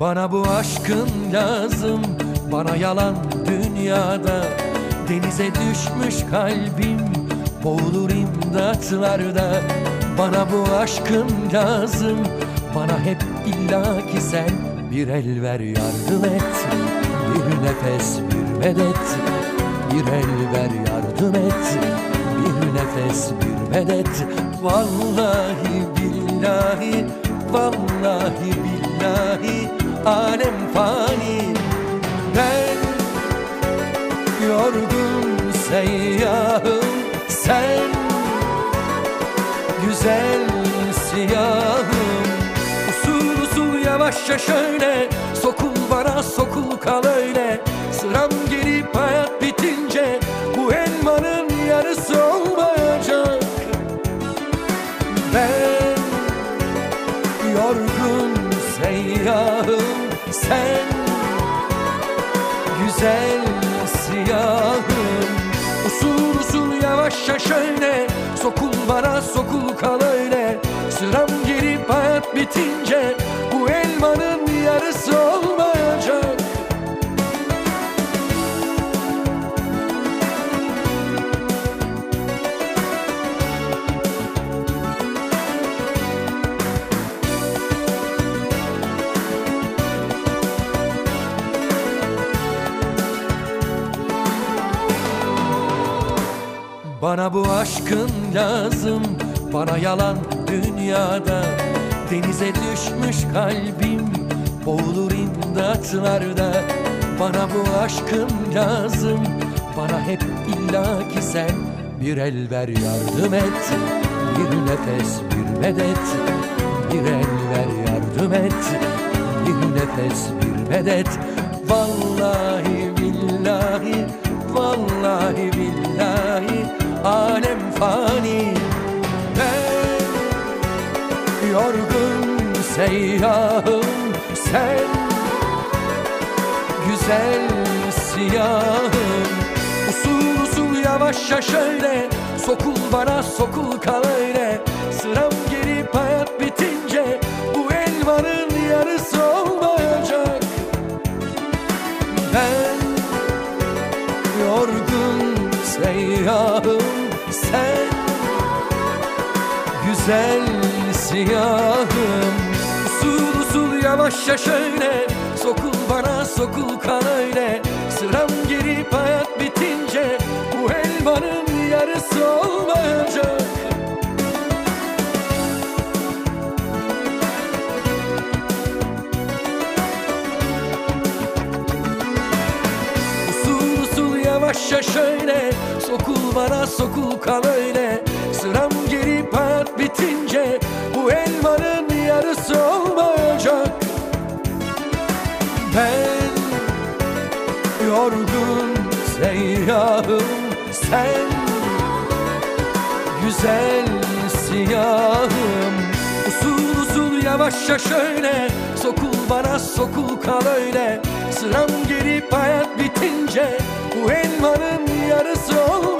Bana bu aşkın lazım Bana yalan dünyada. Denize düşmüş kalbim Boğulur imdatlarda. Bana bu aşkın lazım Bana hep illaki sen Bir el ver yardım et. Bir nefes bir medet Bir el ver yardım et. Bir nefes bir medet. Vallahi billahi Vallahi billahi Alem fani. Ben yorgun seyyahım Sen güzel siyahım. Usul usul yavaşça şöyle Sokul bana sokul kal öyle. Sıram gelip hayat bitince Bu elmanın yarısı olmayacak. Ben seyyahım Sen. Güzel siyahım. Usul usul yavaşça şöyle Sokul bana sokul kal öyle. Sıram gelip hayat bitince Bu elmanın yarısı olmayacak Bana bu aşkın lazım Bana yalan dünyada. Denize düşmüş kalbim Boğulur imdatlarda. Bana bu aşkın lazım Bana hep illaki sen Bir el ver yardım et. Bir nefes bir medet Bir el ver yardım et. Bir nefes bir medet. Vallahi yorgun seyyahım Sen. Güzel siyahım Usul usul yavaşça şöyle. Sokul bana sokul kal öyle. Sıram gelip hayat bitince Bu elmanın yarısı olmayacak. Ben yorgun seyyahım sen. Güzel siyahım. Usul usul yavaşça şöyle Sokul bana sokul kan öyle. Sıram gelip hayat bitince Bu elmanın yarısı olmayacak Usul usul yavaşça şöyle Sokul bana sokul kal öyle. Sıram gelip hayat bitince seyyahım Sen güzel siyahım. Usul usul yavaşça şöyle Sokul bana sokul kal öyle. Sıram gelip hayat bitince Bu elmanın yarısı olmayacak